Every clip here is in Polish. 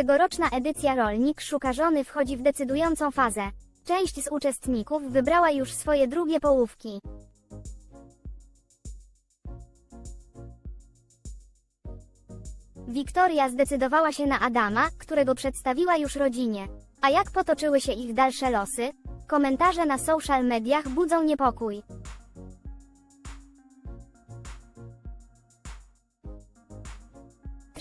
Tegoroczna edycja Rolnik Szuka Żony wchodzi w decydującą fazę. Część z uczestników wybrała już swoje drugie połówki. Wiktoria zdecydowała się na Adama, którego przedstawiła już rodzinie. A jak potoczyły się ich dalsze losy? Komentarze na social mediach budzą niepokój.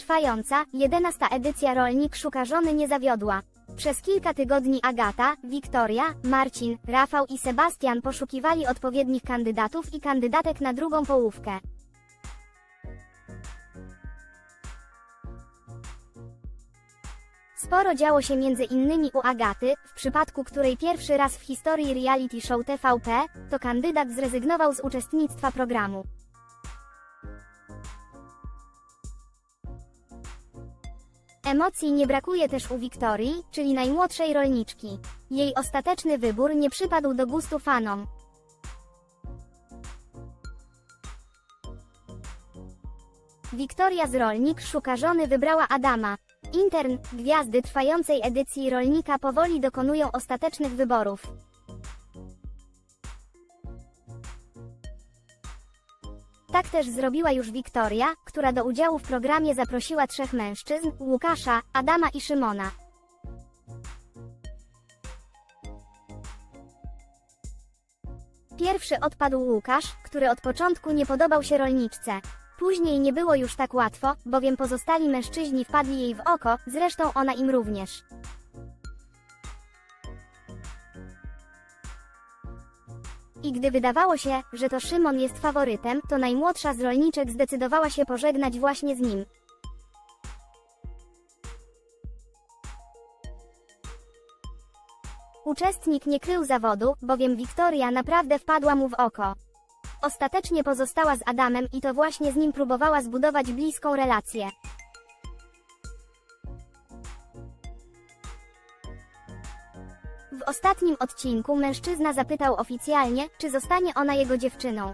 Trwająca, 11 edycja Rolnik Szuka Żony nie zawiodła. Przez kilka tygodni Agata, Wiktoria, Marcin, Rafał i Sebastian poszukiwali odpowiednich kandydatów i kandydatek na drugą połówkę. Sporo działo się między innymi u Agaty, w przypadku której pierwszy raz w historii reality show TVP, to kandydat zrezygnował z uczestnictwa programu. Emocji nie brakuje też u Wiktorii, czyli najmłodszej rolniczki. Jej ostateczny wybór nie przypadł do gustu fanom. Wiktoria z Rolnik szuka żony wybrała Adama. Intern, gwiazdy trwającej edycji Rolnika powoli dokonują ostatecznych wyborów. Tak też zrobiła już Wiktoria, która do udziału w programie zaprosiła trzech mężczyzn, Łukasza, Adama i Szymona. Pierwszy odpadł Łukasz, który od początku nie podobał się rolniczce. Później nie było już tak łatwo, bowiem pozostali mężczyźni wpadli jej w oko, zresztą ona im również. I gdy wydawało się, że to Szymon jest faworytem, to najmłodsza z rolniczek zdecydowała się pożegnać właśnie z nim. Uczestnik nie krył zawodu, bowiem Wiktoria naprawdę wpadła mu w oko. Ostatecznie pozostała z Adamem i to właśnie z nim próbowała zbudować bliską relację. W ostatnim odcinku mężczyzna zapytał oficjalnie, czy zostanie ona jego dziewczyną.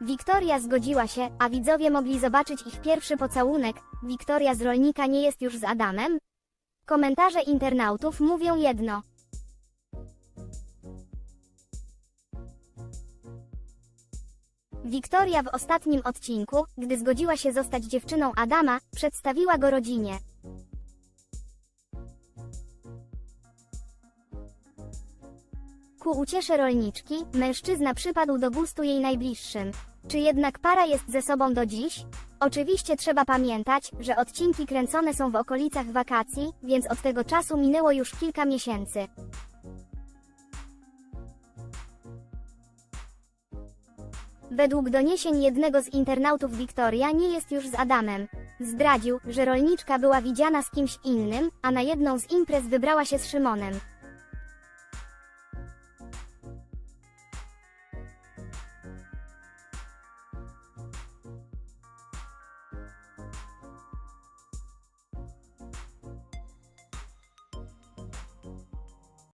Wiktoria zgodziła się, a widzowie mogli zobaczyć ich pierwszy pocałunek. Wiktoria z rolnika nie jest już z Adamem? Komentarze internautów mówią jedno. Wiktoria w ostatnim odcinku, gdy zgodziła się zostać dziewczyną Adama, przedstawiła go rodzinie. Ku uciesze rolniczki, mężczyzna przypadł do gustu jej najbliższym. Czy jednak para jest ze sobą do dziś? Oczywiście trzeba pamiętać, że odcinki kręcone są w okolicach wakacji, więc od tego czasu minęło już kilka miesięcy. Według doniesień jednego z internautów Wiktoria nie jest już z Adamem. Zdradził, że rolniczka była widziana z kimś innym, a na jedną z imprez wybrała się z Szymonem.